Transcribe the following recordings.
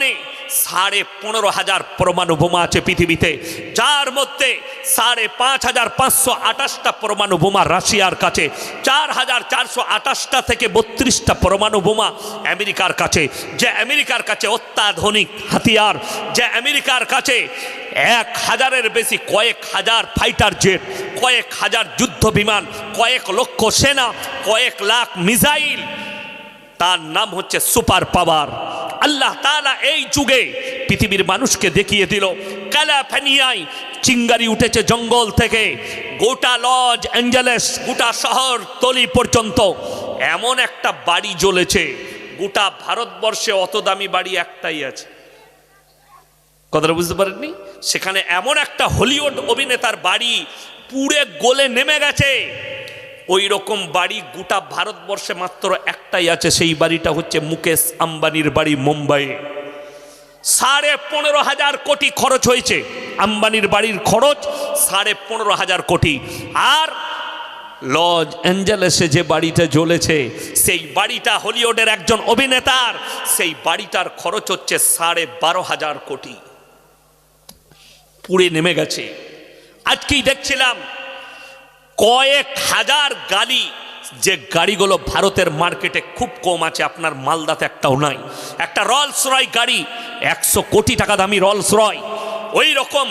বর্তমানে সাড়ে পনেরো হাজার পরমাণু বোমা আছে পৃথিবীতে। যার মধ্যে সাড়ে পাঁচ হাজার পাঁচশো আঠাশটা পরমাণু বোমা রাশিয়ার কাছে, চার হাজার চারশো আঠাশটা থেকে বত্রিশটা পরমাণু বোমা আমেরিকার কাছে। যে আমেরিকার কাছে অত্যাধুনিক হাতিয়ার, যে আমেরিকার কাছে এক হাজারের বেশি, কয়েক হাজার ফাইটার জেট, কয়েক হাজার যুদ্ধ বিমান, কয়েক লক্ষ সেনা, কয়েক লাখ মিসাইল। তার নাম হচ্ছে সুপার পাওয়ার। আল্লাহ তালা এই যুগে পৃথিবীর মানুষকে দেখিয়ে দিল, কালা ক্যালাফেনিয়ায় চিঙ্গারি উঠেছে জঙ্গল থেকে। গোটা লজ অ্যাঞ্জেলেস, গোটা শহর তলি পর্যন্ত। এমন একটা বাড়ি জ্বলেছে, গোটা ভারতবর্ষে অত দামি বাড়ি একটাই আছে। কথাটা বুঝতে পারেননি? সেখানে এমন একটা হলিউড অভিনেতার বাড়ি পুড়ে গোলে নেমে গেছে। ওই রকম বাড়ি গোটা ভারতবর্ষে মাত্র একটাই আছে, সেই বাড়িটা হচ্ছে মুকেশ আম্বানির বাড়ি মুম্বাইয়ে সাড়ে পনেরো হাজার কোটি খরচ হয়েছে আম্বানির বাড়ির খরচ, সাড়ে পনেরো হাজার কোটি। আর লজ অ্যাঞ্জেলেসে যে বাড়িটা জ্বলেছে, সেই বাড়িটা হলিউডের একজন অভিনেতার, সেই বাড়িটার খরচ হচ্ছে সাড়ে বারো হাজার কোটি। পুড়ে নেমে গেছে। আজকেই দেখছিলাম কয়েক হাজার গাড়ি, যে গাড়িগুলো ভারতের মার্কেটে খুব কম আছে, আপনার মালদাতে একটাও নাই। একটা রলস রয় গাড়ি, একশো কোটি টাকা দামি রলস রয় ওই রকম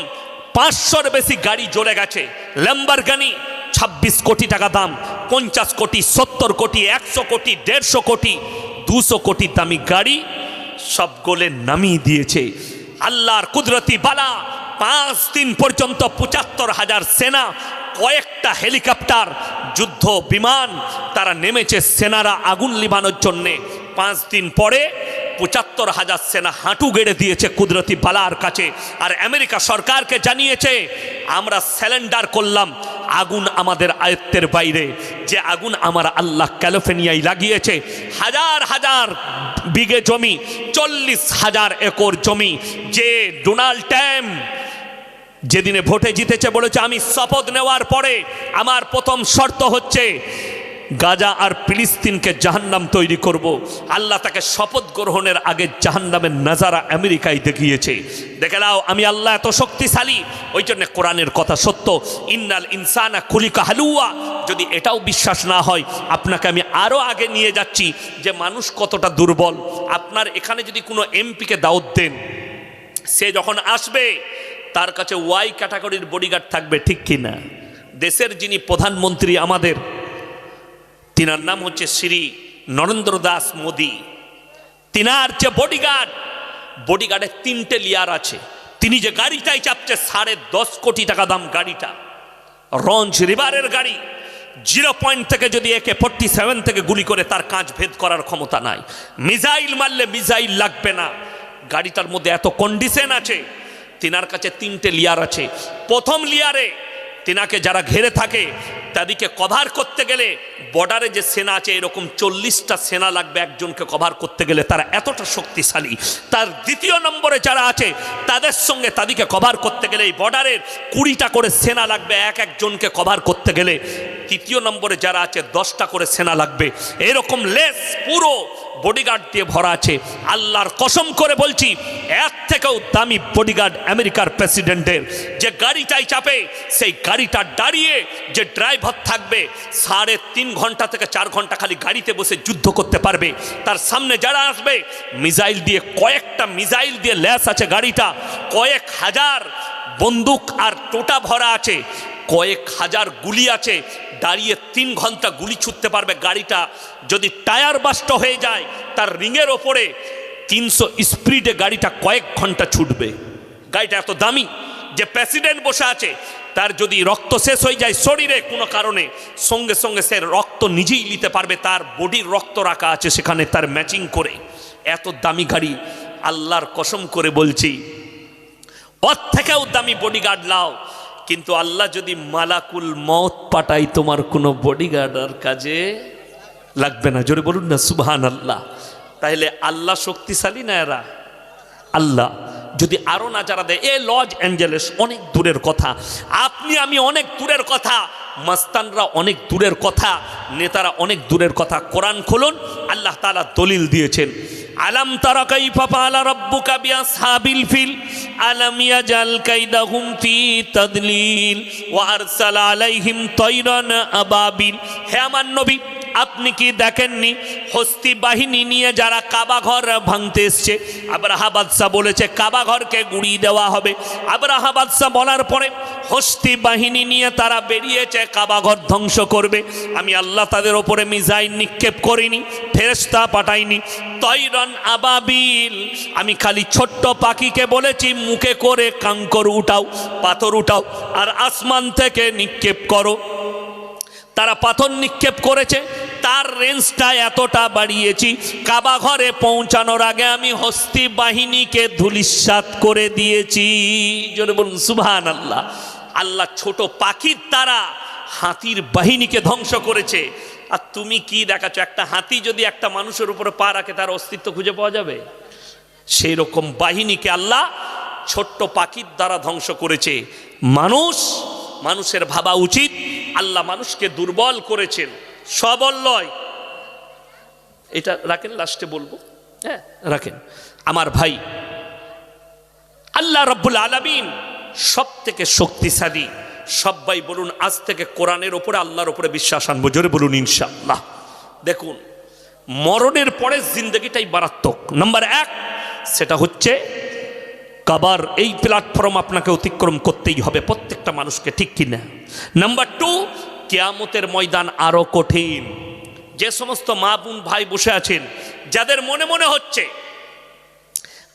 পাঁচশোর বেশি গাড়ি জ্বলে গেছে। ল্যাম্বারগানি ছাব্বিশ কোটি টাকা দাম, পঞ্চাশ কোটি, সত্তর কোটি, একশো কোটি, দেড়শো কোটি, দুশো কোটি দামি গাড়ি সব গোলে নামিয়ে দিয়েছে। আল্লাহর কুদরতি বালা পাঁচ দিন পর্যন্ত পঁচাত্তর হাজার সেনা, কয়েকটা হেলিকপ্টার, যুদ্ধ, বিমান, তারা নেমেছে সেনারা আগুন লিবানোর জন্যে। পাঁচ দিন পরে পঁচাত্তর হাজার সেনা হাঁটু গেড়ে দিয়েছে কুদরতি বালার কাছে। আর আমেরিকা সরকারকে জানিয়েছে, আমরা স্যালেন্ডার করলাম আগুন আমাদের আয়ত্তের বাইরে। যে আগুন আমার আল্লাহ ক্যালিফোর্নিয়ায় লাগিয়েছে, হাজার হাজার বিঘে জমি, চল্লিশ হাজার একর জমি, যে ডোনাল্ড ট্যাম যেদিনে ভোটে জিতেছে বলেছে, আমি শপথ নেওয়ার পরে আমার প্রথম শর্ত হচ্ছে গাজা আর ফিলিস্তিনকে জাহান্নাম তৈরি করব। আল্লাহ তাকে শপথ গ্রহণের আগে জাহান্নামের নাজারা আমেরিকায় দেখিয়েছে। দেখে নাও, আমি আল্লাহ এত শক্তিশালী, ওই জন্য কোরআনের কথা সত্য, ইন্নাল ইনসানা খুলিকা হালুয়া। যদি এটাও বিশ্বাস না হয়, আপনাকে আমি আরও আগে নিয়ে যাচ্ছি যে মানুষ কতটা দুর্বল। আপনার এখানে যদি কোনো এমপিকে দাওয়াত দেন, সে যখন আসবে তার কাছে ওয়াই ক্যাটাগরির বডিগার্ড থাকবে, ঠিক কি না দেশের যিনি প্রধানমন্ত্রী আমাদের, তিনার নাম হচ্ছে শ্রী নরেন্দ্র দাস মোদী। তিনার যে বডিগার্ড বডিগার্ডের তিনটে লিয়ার আছে। তিনি যে গাড়িটাই চাপছে, সাড়ে দশ কোটি টাকা দাম গাড়িটা। রঞ্জ রিভারের গাড়ি, জিরো পয়েন্ট থেকে যদি একে ফোর্টি সেভেন থেকে গুলি করে তার কাঁচ ভেদ করার ক্ষমতা নাই। মিসাইল মারলে মিসাইল লাগবে না। গাড়িটার মধ্যে এত কন্ডিশন আছে তিনার কাছে তিনটে লিয়ার আছে। প্রথম লিয়ারে তিনাকে যারা ঘেরে থাকে, তাদেরকে কভার করতে গেলে বর্ডারে যে সেনা আছে, এরকম চল্লিশটা সেনা লাগবে একজনকে কভার করতে গেলে, তারা এতটা শক্তিশালী। তার দ্বিতীয় নম্বরে যারা আছে, তাদের সঙ্গে তাদেরকে কভার করতে গেলে এই বর্ডারের কুড়িটা করে সেনা লাগবে, এক একজনকে কভার করতে গেলে। তৃতীয় নম্বরে যারা আছে, দশটা করে সেনা লাগবে। এরকম লেস পুরো বডিগার্ড দিয়ে ভরা আছে। আল্লাহর কসম করে বলছি, এর থেকেও দামি বডিগার্ড আমেরিকার প্রেসিডেন্টের। যে গাড়িটাই চাপে, সেই গাড়িটা দাঁড়িয়ে যে ড্রাইভার থাকবে, সাড়ে তিন ঘণ্টা থেকে চার ঘণ্টা খালি গাড়িতে বসে যুদ্ধ করতে পারবে। তার সামনে যারা আসবে, মিসাইল দিয়ে কয়েকটা মিসাইল দিয়ে ল্যাস আছে গাড়িটা, কয়েক হাজার বন্দুক আর টোটা ভরা আছে। কয়েক হাজার গুলি আছে, দাঁড়িয়ে তিন ঘণ্টা গুলি ছুটতে পারবে গাড়িটা। যদি টায়ার বাস্ট হয়ে যায়, তার রিংয়ের ওপরে তিনশো স্পিডে গাড়িটা কয়েক ঘণ্টা ছুটবে। গাড়িটা এত দামি যে প্রেসিডেন্ট বসে আছে, তার যদি রক্ত শেষ হয়ে যায় শরীরে কোনো কারণে, সঙ্গে সঙ্গে সে রক্ত নিজেই নিতে পারবে, তার বডির রক্ত রাখা আছে সেখানে তার ম্যাচিং করে। এত দামি গাড়ি, আল্লাহর কসম করে বলছি ওর থেকেও দামি বডিগার্ড লাও। কিন্তু আল্লাহ যদি মালাকুল মত পাঠাই তোমার কোনো বডিগার্ডার কাজে লাগবে না। জোরে বলুন না সুবহান আল্লাহ তাহলে আল্লাহ শক্তিশালী না এরা? আল্লাহ, যদি আরও না যারা দেয়, এ লজ অ্যাঞ্জেলেস, অনেক দূরের কথা। আপনি, আমি অনেক দূরের কথা। মাস্তানরা অনেক দূরের কথা। নেতারা অনেক দূরের কথা। কোরআন খুলুন, আল্লাহ তালা দলিল দিয়েছেন। আলাম তারা কাইফা ফাআলা রাব্বুকা বিআসহাবিল ফিল, আলাম ইয়াজাল কাইদাহুম ফি তাদলিল, ওয়া আরসালা আলাইহিম তায়রান আবাবিল। হে আমার নবী আপনি কি দেখেননি? হস্তি বাহিনী নিয়ে যারা কাবা ঘর ভাঙতে এসছে আবরাহা বাদশাহ বলেছে কাবা ঘরকে গুড়িয়ে দেওয়া হবে। আবরাহা বাদশাহ বলার পরে হস্তি বাহিনী নিয়ে তারা বেরিয়েছে কাবা ঘর ধ্বংস করবে। আমি আল্লাহ তাদের ওপরে মিজাইল নিক্ষেপ করিনি ফেরেস্তা পাঠাইনি। তৈরন আবাবিল, আমি খালি ছোট্ট পাখিকে বলেছি, মুখে করে কাঙ্কর উঠাও, পাথর উঠাও, আর আসমান থেকে নিক্ষেপ করো। তারা পাথর নিক্ষেপ করেছে, তার রেঞ্জটা এতটা বাড়িয়েছি। কাবা ঘরে পৌঁছানোর আগে আমি হস্তি বাহিনীকে ধুলিস্বাত করে দিয়েছি। জোরে বলুন সুবহান আল্লাহ আল্লাহ ছোট পাখির দ্বারা হাতির বাহিনীকে ধ্বংস করেছে। আর তুমি কি দেখাচ্ছ? একটা হাতি যদি একটা মানুষের উপরে পা রাখে, তার অস্তিত্ব খুঁজে পাওয়া যাবে? সেই রকম বাহিনীকে আল্লাহ ছোট্ট পাখির দ্বারা ধ্বংস করেছে। মানুষ মানুষের ভাবা উচিত। আল্লাহ মানুষকে দুর্বল করেছেন। সবল লয় এটা রাখেন লাস্টে বলব। হ্যাঁ রাখেন। আমার ভাই, আল্লাহ রব্বুল আলমিন সব থেকে শক্তিশালী সবাই বলুন, আজ থেকে কোরআনের ওপরে আল্লাহর ওপরে বিশ্বাস আনব। জোরে বলুন, ইনশাআল্লাহ। দেখুন, মরণের পরে জিন্দগিটাই মারাত্মক। নাম্বার এক, সেটা হচ্ছে কাবার, এই প্ল্যাটফর্ম আপনাকে অতিক্রম করতেই হবে, প্রত্যেকটা মানুষকে ঠিক কিনা। নাম্বার টু কেয়ামতের ময়দান আরও কঠিন। যে সমস্ত মা বোন, ভাই বসে আছেন, যাদের মনে মনে হচ্ছে,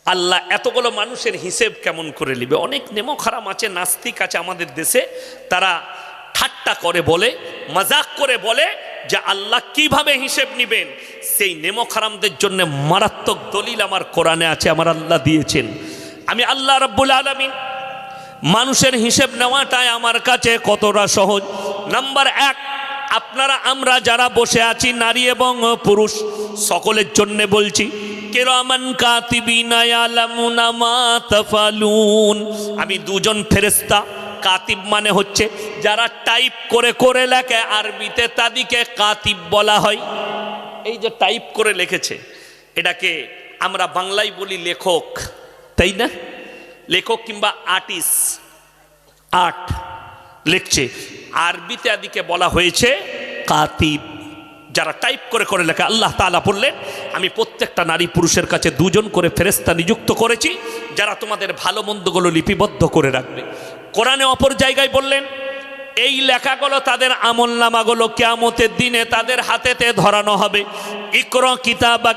আল্লাহ এতগুলো মানুষের হিসেব কেমন করে নিবে? অনেক নেমো খারাম আছে, নাস্তিক আছে আমাদের দেশে, তারা ঠাট্টা করে বলে, মজাক করে বলে যে আল্লাহ কীভাবে হিসেব নিবেন? সেই নেমো খারামদের জন্য মারাত্মক দলিল আমার কোরআনে আছে, আমার আল্লাহ দিয়েছেন। আমি আল্লাহ রব্বুল আলমিন মানুষের হিসেব নেওয়াটাই আমার কাছে কতটা সহজ। নাম্বার এক, আপনারা, আমরা যারা বসে আছি, নারী এবং পুরুষ, সকলের জন্য বলছি আমি দুজন ফেরেস্তা কাতিব মানে হচ্ছে যারা টাইপ করে করে লেখে, আরবিতে তাদিকে কাতিব বলা হয়। এই যে টাইপ করে লিখেছে, এটাকে আমরা বাংলায় বলি লেখক। তাই না লেখক কিংবা আর্টিস্ট আর্ট লিখছে আরবিতে আদিকে বলা হয়েছে কাতিব যারা টাইপ করে করে লেখা আল্লাহ তালা বললেন আমি প্রত্যেকটা নারী পুরুষের কাছে দুজন করে ফেরেস্তা নিযুক্ত করেছি যারা তোমাদের ভালো মন্দগুলো লিপিবদ্ধ করে রাখবে কোরআনে অপর জায়গায় বললেন এই লেখাগুলো তাদের আমল নামাগুলো কেয়ামতের দিনে তাদের হাতেতে ধরানো হবে ইকর কিতাবাক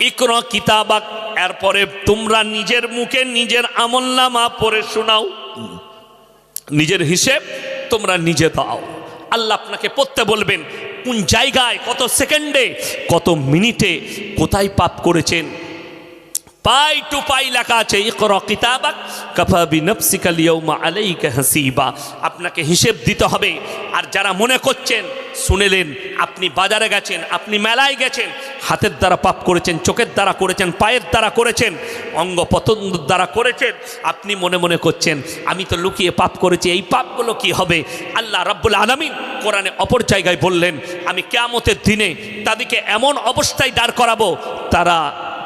ইকর কিতাবাক, এরপরে তোমরা নিজের মুখে নিজের আমলনামা পড়ে শোনাও। নিজের হিসেব তোমরা নিজে দাও। আল্লাহ আপনাকে পড়তে বলবেন, কোন জায়গায়, কত সেকেন্ডে, কত মিনিটে, কোথায় পাপ করেছেন পাই টু পাই লেখা আছে কিতাবাক কাফা বিনফসিকা লিয়াউমা আলাইকা হাসিবা। আপনাকে হিসেব দিতে হবে। আর যারা মনে করছেন, শুনেলেন, আপনি বাজারে গেছেন, আপনি মেলায় গেছেন, হাতের দ্বারা পাপ করেছেন, চোখের দ্বারা করেছেন, পায়ের দ্বারা করেছেন অঙ্গ পতঙ্গ দ্বারা করেছেন, আপনি মনে মনে করছেন, আমি তো লুকিয়ে পাপ করেছি, এই পাপগুলো কি হবে? আল্লাহ রাব্বুল আলামিন কোরআনে অপর জায়গায় বললেন, আমি কেয়ামতের দিনে তাদেরকে এমন অবস্থায় দাঁড় করাবো, তারা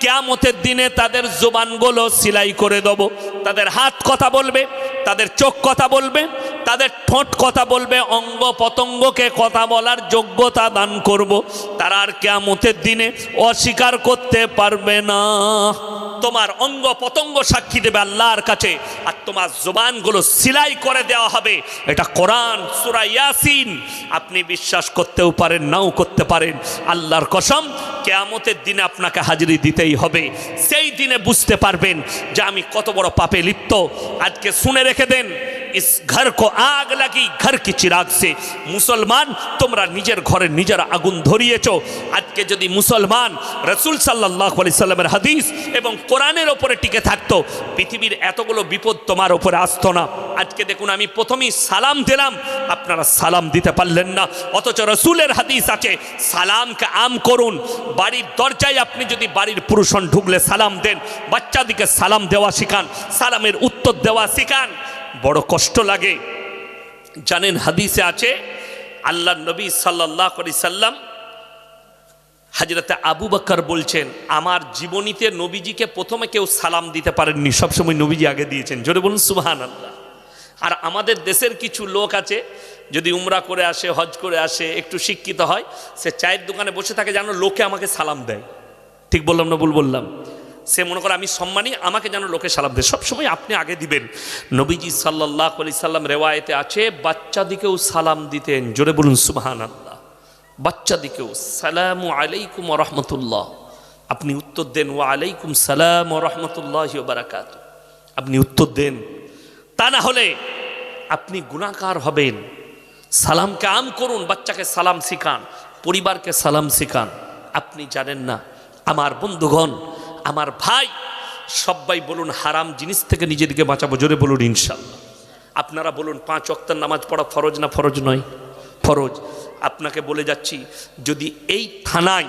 কেয়ামতের দিনে তাদের জোবানগুলো সিলাই করে দেব। তাদের হাত কথা বলবে, তাদের চোখ কথা বলবে, তাদের ঠোঁট কথা বলবে, অঙ্গ পতঙ্গকে কথা বলার যোগ্যতা দান করব। তারা আর কেয়ামতের দিনে অস্বীকার করতে পারবে না। তোমার অঙ্গ পতঙ্গ সাক্ষী দেবে আল্লাহর কাছে, আর তোমার জোবানগুলো সিলাই করে দেওয়া হবে। এটা কোরআন, সুরা ইয়াসিন। আপনি বিশ্বাস করতেও পারেন, নাও করতে পারেন। আল্লাহর কসম কেয়ামতের দিনে আপনাকে হাজিরি দিতেই হবে। সেই দিনে বুঝতে পারবেন যে আমি কত বড় পাপে লিপ্ত। আজকে শুনে রেখে দেন इस घर को आग लगी घर की चिराग से মুসলমান তোমরা নিজের ঘরে নিজের আগুন ধরিয়েছ আজকে যদি মুসলমান রসুল সাল্লাহ আলি সাল্লামের হাদিস এবং কোরআনের ওপরে টিকে থাকতো পৃথিবীর এতগুলো বিপদ তোমার ওপরে আসতো না আজকে দেখুন আমি প্রথমেই সালাম দিলাম আপনারা সালাম দিতে পারলেন না অথচ রসুলের হাদিস আছে সালামকে আম করুন বাড়ির দরজায় আপনি যদি বাড়ির পুরুষন ঢুকলে সালাম দেন বাচ্চাদিকে সালাম দেওয়া শিখান সালামের উত্তর দেওয়া শিখান বড় কষ্ট লাগে। জানেন হাদিসে আছে আল্লাহ নবী সাল্লাহ করি সাল্লাম হাজরতে আবু বকর বলছেন, আমার জীবনীতে নবীজিকে প্রথমে কেউ সালাম দিতে পারেননি, সবসময় নবীজি আগে দিয়েছেন। জোরে বলুন সুবাহান আল্লাহ আর আমাদের দেশের কিছু লোক আছে, যদি উমরা করে আসে, হজ করে আসে, একটু শিক্ষিত হয়, সে চায়ের দোকানে বসে থাকে, যেন লোকে আমাকে সালাম দেয়। ঠিক বললাম না ভুল বললাম? সে মনে করে, আমি সম্মানী, আমাকে যেন লোকে সালাম দেয়। সবসময় আপনি আগে দিবেন। নবীজি সাল্লাহ আলি সাল্লাম রেওয়ায়তে আছে, বাচ্চাদিকেও সালাম দিতেন। জোরে বলুন সুবাহান আল্লাহ বাচ্চাদিকেও, সালাম আলাইকুম রহমতুল্লাহ। আপনি উত্তর দেন ও আলাইকুম সালাম রহমতুল্লাহ বারাকাত। আপনি উত্তর দেন, তা না হলে আপনি গুণাকার হবেন। সালামকে আম করুন, বাচ্চাকে সালাম শিখান, পরিবারকে সালাম শিখান। আপনি জানেন না, আমার বন্ধুগণ আমার ভাই সবাই বলুন হারাম জিনিস থেকে নিজেদেরকে বাঁচাবো, জোরে বলুন ইনশাল্লাহ। আপনারা বলুন পাঁচ অক্তার নামাজ পড়া ফরজ না ফরজ নয়? ফরজ। আপনাকে বলে যাচ্ছি, যদি এই থানায়,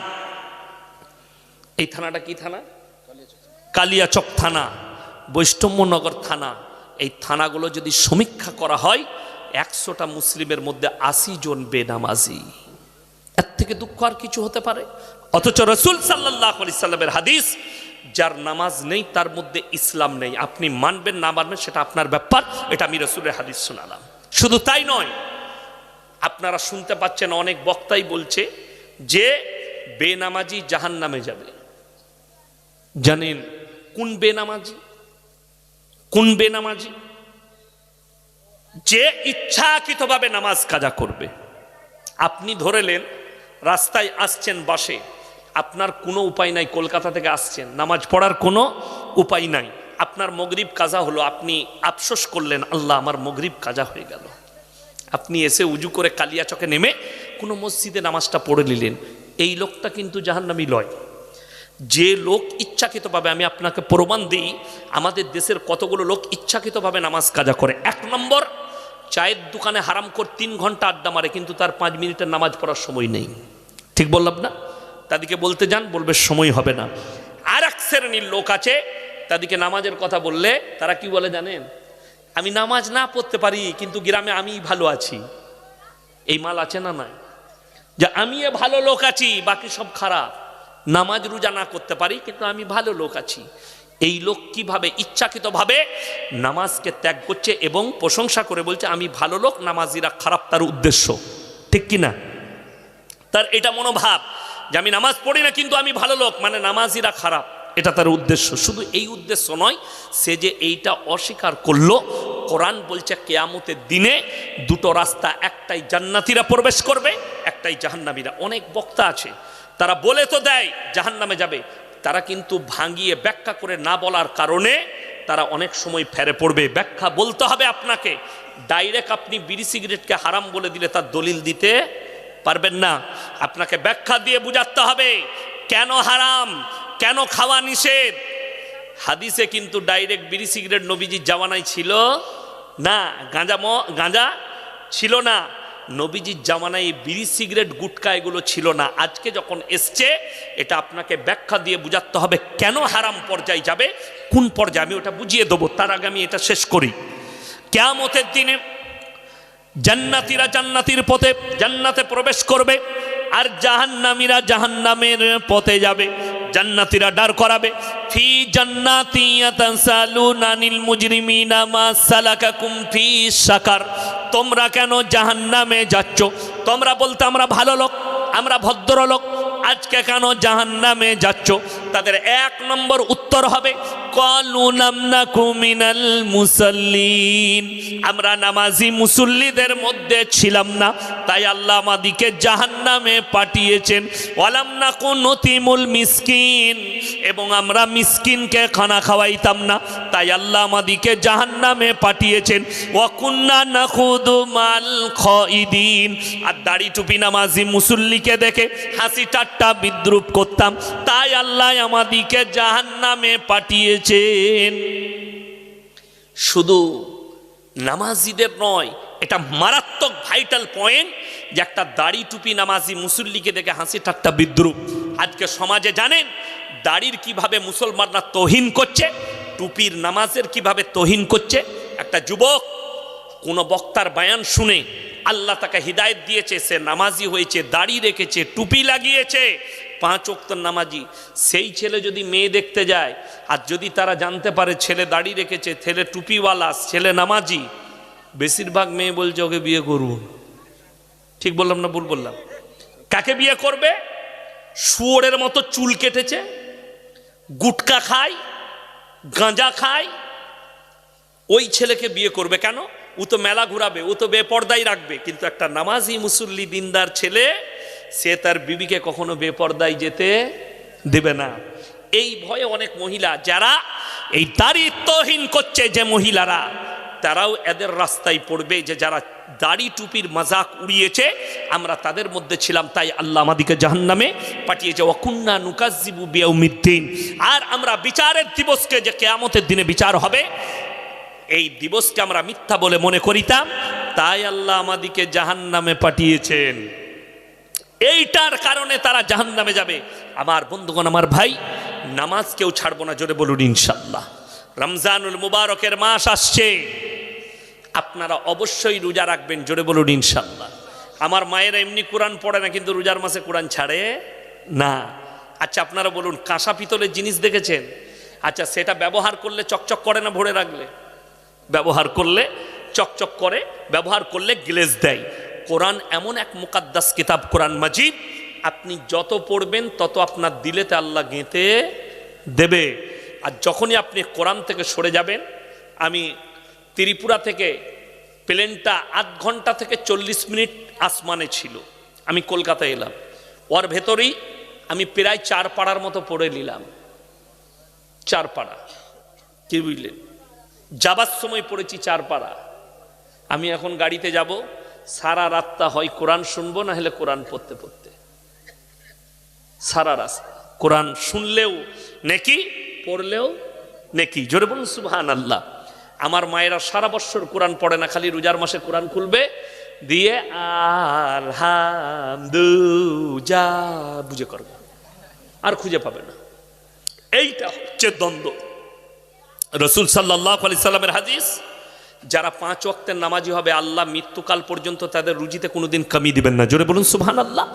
এই থানাটা কি থানা? কালিয়াচক থানা বৈষ্ণবনগর থানা, এই থানাগুলো যদি সমীক্ষা করা হয়, একশোটা মুসলিমের মধ্যে আশি জন বেনামাজি। এর থেকে দুঃখ আর কিছু হতে পারে? অথচ রসুল সাল্লাহ আলি সাল্লামের হাদিস যার নামাজ নেই, তার মধ্যে ইসলাম নেই। আপনি মানবেন, না মানবেন, সেটা আপনার ব্যাপার। এটা আমি রসুলের হাদিস শোনালাম। শুধু তাই নয়, আপনারা শুনতে পাচ্ছেন অনেক বক্তাই বলছে যে, বেনামাজি জাহান নামে যাবে। জানেন কোন বেনামাজি? কোন বেনামাজি? যে ইচ্ছাকৃতভাবে নামাজ কাজা করবে। আপনি ধরেলেন রাস্তায় আসছেন বাসে আপনার কোনো উপায় নাই কলকাতা থেকে আসছেন। নামাজ পড়ার কোনো উপায় নাই। আপনার মগরিব কাজা হলো, আপনি আফসোস করলেন, আল্লাহ আমার মগরিব কাজা হয়ে গেল। আপনি এসে উজু করে কালিয়া চকে নেমে কোনো মসজিদে নামাজটা পড়ে নিলেন। এই লোকটা কিন্তু জাহান্নামি লয়। যে লোক ইচ্ছাকৃতভাবে আমি আপনাকে প্রমাণ দিই, আমাদের দেশের কতগুলো লোক ইচ্ছাকৃতভাবে নামাজ কাজা করে। এক নম্বর, চায়ের দোকানে হারাম কর তিন ঘণ্টা আড্ডা মারে, কিন্তু তার পাঁচ মিনিটের নামাজ পড়ার সময় নেই। ঠিক বললাম না? তাদেরকে বলতে যান, বলবে সময় হবে না। আর এক শ্রেণির লোক আছে, তাদেরকে নামাজের কথা বললে, তারা কি বলে জানেন? আমি নামাজ না পড়তে পারি, কিন্তু গ্রামে আমি ভালো আছি। এই মাল আছে না নাই? যে আমি ভালো লোক আছি, বাকি সব খারাপ। নামাজ রোজা না করতে পারি, কিন্তু আমি ভালো লোক আছি। এই লোক কীভাবে ইচ্ছাকৃতভাবে নামাজকে ত্যাগ করছে এবং প্রশংসা করে বলছে, আমি ভালো লোক, নামাজিরা খারাপ তার উদ্দেশ্য। ঠিক কি না তার এটা মনোভাব। যে আমি নামাজ পড়ি না, কিন্তু আমি ভালো লোক। মানে নামাজিরা খারাপ। এটা তার উদ্দেশ্য। শুধু এই উদ্দেশ্য নয়, সে যে এইটা অস্বীকার করল, কোরআন বলছে কেয়ামতের দিনে দুটো রাস্তা, একটাই জান্নাতিরা প্রবেশ করবে, একটাই জাহান্নামীরা। অনেক বক্তা আছে, তারা বলে তো দেয়, জাহান্নামে যাবে। তারা কিন্তু ভাঙিয়ে ব্যাখ্যা করে না বলার কারণে তারা অনেক সময় ফেরে পড়বে। ব্যাখ্যা বলতে হবে আপনাকে। ডাইরেক্ট আপনি বিড়ি সিগারেটকে হারাম বলে দিলে তার দলিল দিতে পারবেন না। আপনাকে ব্যাখ্যা দিয়ে বুঝাতে হবে, কেন হারাম, কেন খাওয়া নিষেধ। হাদিসে কিন্তু ডাইরেক্ট বিড়ি সিগারেট নবীজির জামানায় ছিল না, গাঁজা ম, গাঁজা ছিল না। নবীজির জামানায় বিড়ি সিগারেট গুটকা এগুলো ছিল না। আজকে যখন এসছে, এটা আপনাকে ব্যাখ্যা দিয়ে বুঝাতে হবে, কেন হারাম পর্যায়ে যাবে, কোন পর্যায়ে, আমি ওটা বুঝিয়ে দেবো, তার আগে আমি এটা শেষ করি। কেয়ামতের দিনে জান্নাতিরা জান্নাতির পথে, জান্নাতে প্রবেশ করবে, আর জাহান্নামীরা জাহান্নামের পথে যাবে। জান্নাতিরা ডার করাবে, ফি জান্নাতি মুজরিমিনা মা সালাকাকুম ফি সাকার। তোমরা কেন জাহান্নামে যাচ্ছ? তোমরা বলতে আমরা ভালো লোক, আমরা ভদ্রলোক আজকে কেন জাহান্নামে যাচ্ছ? তাদের এক নম্বর উত্তর হবে মুসল্লিন। আমরা নামাজি মুসল্লিদের মধ্যে ছিলাম না, তাই আল্লাহ আমাদিকে জাহান্নামে পাঠিয়েছেন। ওয়ালাম ওয়ালামনা কুনতিমুল মিসকিন। এবং আমরা মিসকিনকে খানা খাওয়াইতাম না, তাই আল্লাহ আমাদিকে জাহান্নামে পাঠিয়েছেন। ওয়াকুন্না নাখুদু মাল খাইদিন আর দাড়ি টুপি নামাজি মুসল্লিকে দেখে হাসি ঠাট্টা বিদ্রুপ করতাম, তাই আল্লাহ আমাদিকে জাহান্নামে পাঠিয়েছেন। শুধু নামাজিদের নয়, এটা মারাত্মক ভাইটাল পয়েন্ট যে একটা দাড়ি টুপি নামাজি মুসল্লিকে দেখে হাসি ঠাট্টা বিদ্রুপ। আজকে সমাজে জানেন, দাড়ির কীভাবে মুসলমানরা তহিন করছে, টুপির নামাজের কীভাবে তহিন করছে, একটা যুবক কোনো বক্তার বায়ান শুনে আল্লাহ তাকে হৃদায়ত দিয়েছে, সে নামাজি হয়েছে, দাড়ি রেখেছে, টুপি লাগিয়েছে, পাঁচ ওক্তর নামাজি। সেই ছেলে যদি মেয়ে দেখতে যায়, আর যদি তারা জানতে পারে ছেলে দাড়ি রেখেছে, ছেলে টুপিওয়ালা, ছেলে নামাজি, বেশিরভাগ মেয়ে বলছে, ওকে বিয়ে করব ঠিক বললাম না ভুল বললাম? কাকে বিয়ে করবে? শুয়োরের মতো চুল কেটেছে, গুটকা খায়, গাঁজা খায়, ওই ছেলেকে বিয়ে করবে কেন? ও তো মেলা ঘুরাবে, ও তো বেপর্দাই রাখবে। কিন্তু একটা নামাজি মুসল্লি দিনদার ছেলে, সে তার বিবিকে কখনো বেপর্দায় যেতে দেবে না। এই ভয়ে অনেক মহিলা, যারা এই দারিত্বহীন করছে যে মহিলারা, তারাও এদের রাস্তায় পড়বে যে যারা দাড়ি টুপির মজাক উড়িয়েছে, আমরা তাদের মধ্যে ছিলাম, তাই আল্লাহ আমাদিকে জাহান্নামে পাঠিয়েছে অকুন্না নুকাজিবু বিয়ৌমিদ্দিন আর আমরা বিচারের দিবসকে যে কেয়ামতের দিনে বিচার হবে এই দিবসকে আমরা মিথ্যা বলে মনে করিতাম, তাই আল্লাহ আমাদিকে জাহান নামে পাঠিয়েছেন। এইটার কারণে তারা জাহান নামে যাবে। আমার বন্ধুগণ, আমার ভাই, নামাজ কেউ ছাড়বো না, জোরে বলুন ইনশাল্লাহ রমজানুল মুবারকের মাস আসছে। আপনারা অবশ্যই রোজা রাখবেন, জোরে বলুন ইনশাল্লাহ আমার মায়েরা এমনি কোরআন পড়ে না, কিন্তু রোজার মাসে কোরআন ছাড়ে না। আচ্ছা আপনারা বলুন, কাঁসা পিতলের জিনিস দেখেছেন? আচ্ছা সেটা ব্যবহার করলে চকচক করে না ভরে রাখলে? ব্যবহার করলে, চকচক করে, ব্যবহার করলে গ্লেজ দেয়। কোরআন এমন এক মুকাদ্দাস কিতাব, কোরআন মাজিদ, আপনি যত পড়বেন তত আপনার দিলেতে আল্লাহ গেঁথে দেবে। আর যখনই আপনি কোরআন থেকে সরে যাবেন, আমি ত্রিপুরা থেকে প্লেনটা আধ ঘণ্টা থেকে চল্লিশ মিনিট আসমানে ছিল। আমি কলকাতায় এলাম। ওর ভেতরেই আমি প্রায় চার পাড়ার মতো পড়ে নিলাম। চার পাড়া। কি বুঝলেন? যাবার সময় পড়েছি চার পাড়া আমি এখন গাড়িতে যাব, সারা রাতটা হয় কোরআন শুনব না হলে কোরআন পড়তে পড়তে। সারা রাস্তা কোরআন শুনলেও নেকি, পড়লেও নেকি। জোরে বলুন সুবহান আল্লাহ আমার মায়েরা সারা বছর কোরআন পড়ে না, খালি রোজার মাসে কোরআন খুলবে। দিয়ে আলহামদু যা বুঝে করবে। আর খুঁজে পাবে না। এইটা হচ্ছে দ্বন্দ্ব। রসুল সাল্লাহ আলি সাল্লামের হাদিস, যারা পাঁচ ওয়াক্তের নামাজি হবে, আল্লাহ মৃত্যুকাল পর্যন্ত তাদের রুজিতে কোনোদিন কমিয়ে দিবেন না। জোরে বলুন সুবহান আল্লাহ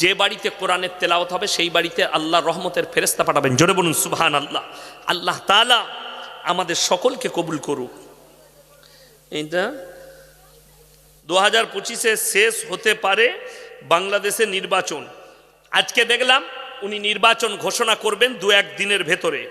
যে বাড়িতে কোরআনের তেলাওত হবে, সেই বাড়িতে আল্লাহ রহমতের ফেরেস্তা পাঠাবেন। জোরে বলুন সুবহান আল্লাহ আল্লাহ তালা আমাদের সকলকে কবুল করুক। এইটা দু হাজার পঁচিশে শেষ হতে পারে বাংলাদেশে নির্বাচন। আজকে দেখলাম, উনি নির্বাচন ঘোষণা করবেন দু এক দিনের ভেতরে।